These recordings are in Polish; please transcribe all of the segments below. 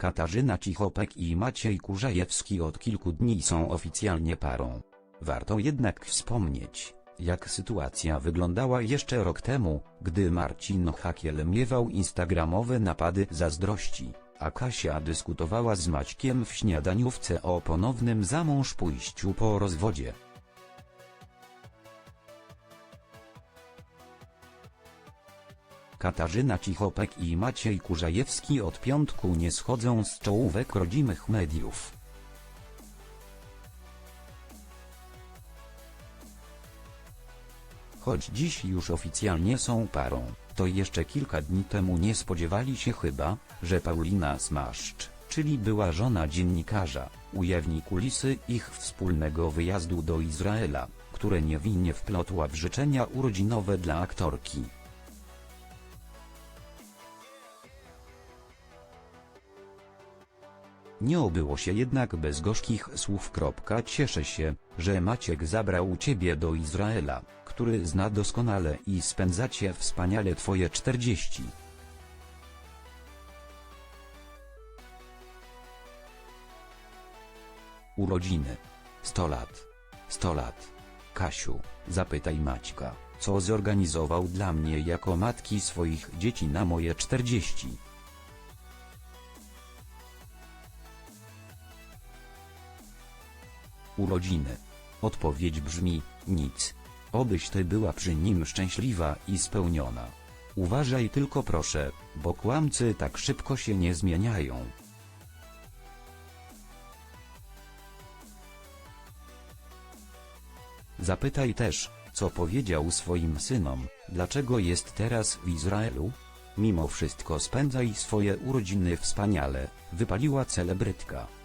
Katarzyna Cichopek i Maciej Kurzajewski od kilku dni są oficjalnie parą. Warto jednak wspomnieć, jak sytuacja wyglądała jeszcze rok temu, gdy Marcin Hakiel miewał instagramowe napady zazdrości, a Kasia dyskutowała z Maćkiem w śniadaniówce o ponownym zamąż pójściu po rozwodzie. Katarzyna Cichopek i Maciej Kurzajewski od piątku nie schodzą z czołówek rodzimych mediów. Choć dziś już oficjalnie są parą, to jeszcze kilka dni temu nie spodziewali się chyba, że Paulina Smaszcz, czyli była żona dziennikarza, ujawni kulisy ich wspólnego wyjazdu do Izraela, które niewinnie wplotła w życzenia urodzinowe dla aktorki. Nie obyło się jednak bez gorzkich słów. Cieszę się, że Maciek zabrał ciebie do Izraela, który zna doskonale i spędzacie wspaniale twoje 40. Urodziny. 100 lat. 100 lat. Kasiu, zapytaj Maćka, co zorganizował dla mnie jako matki swoich dzieci na moje 40. Urodziny. Odpowiedź brzmi, nic. Obyś ty była przy nim szczęśliwa i spełniona. Uważaj tylko proszę, bo kłamcy tak szybko się nie zmieniają. Zapytaj też, co powiedział swoim synom, dlaczego jest teraz w Izraelu? Mimo wszystko spędzaj swoje urodziny wspaniale, wypaliła celebrytka.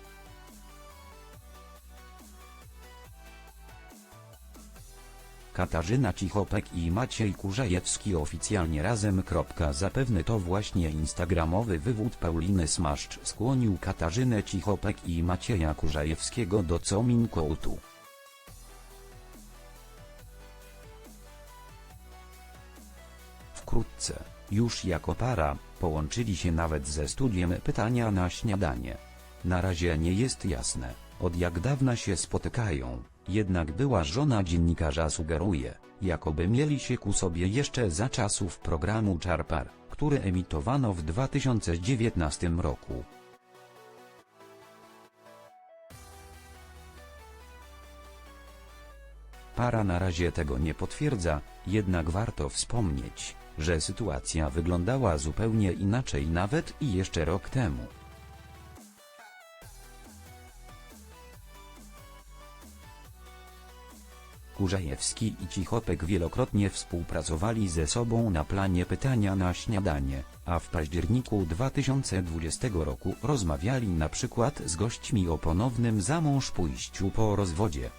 Katarzyna Cichopek i Maciej Kurzajewski oficjalnie razem. Zapewne to właśnie instagramowy wywód Pauliny Smaszcz skłonił Katarzynę Cichopek i Macieja Kurzajewskiego do Cominkołtu. Wkrótce, już jako para, połączyli się nawet ze studiem pytania na śniadanie. Na razie nie jest jasne, od jak dawna się spotykają, jednak była żona dziennikarza sugeruje, jakoby mieli się ku sobie jeszcze za czasów programu Czarpar, który emitowano w 2019 roku. Para na razie tego nie potwierdza, jednak warto wspomnieć, że sytuacja wyglądała zupełnie inaczej nawet i jeszcze rok temu. Kurzajewski i Cichopek wielokrotnie współpracowali ze sobą na planie pytania na śniadanie, a w październiku 2020 roku rozmawiali na przykład z gośćmi o ponownym zamąż pójściu po rozwodzie.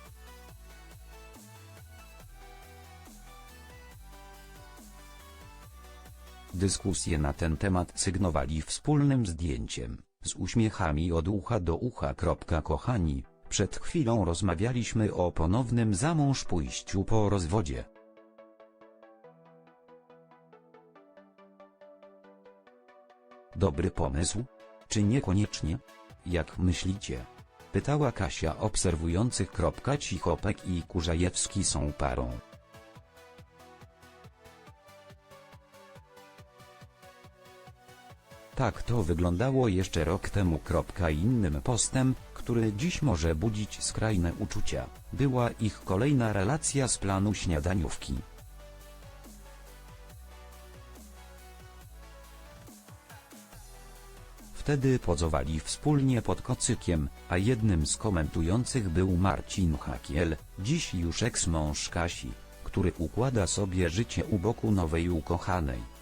Dyskusje na ten temat sygnowali wspólnym zdjęciem, z uśmiechami od ucha do ucha. Kochani, przed chwilą rozmawialiśmy o ponownym zamąż pójściu po rozwodzie. Dobry pomysł? Czy niekoniecznie? Jak myślicie? Pytała Kasia obserwujących. Cichopek i Kurzajewski są parą. Tak to wyglądało jeszcze rok temu. Innym postem, który dziś może budzić skrajne uczucia, była ich kolejna relacja z planu śniadaniówki. Wtedy pozowali wspólnie pod kocykiem, a jednym z komentujących był Marcin Hakiel, dziś już eks-mąż Kasi, który układa sobie życie u boku nowej ukochanej.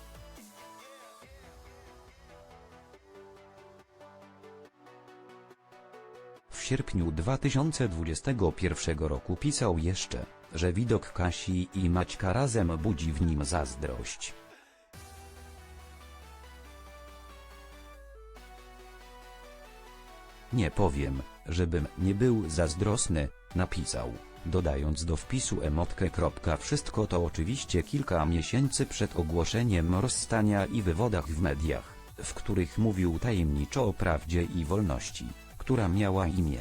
Sierpniu 2021 roku pisał jeszcze, że widok Kasi i Maćka razem budzi w nim zazdrość. Nie powiem, żebym nie był zazdrosny, napisał, dodając do wpisu emotkę. Wszystko to oczywiście kilka miesięcy przed ogłoszeniem rozstania i wywodach w mediach. w których mówił tajemniczo o prawdzie i wolności, która miała imię.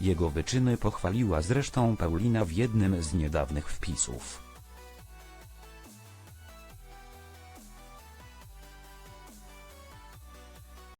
Jego wyczyny pochwaliła zresztą Paulina w jednym z niedawnych wpisów.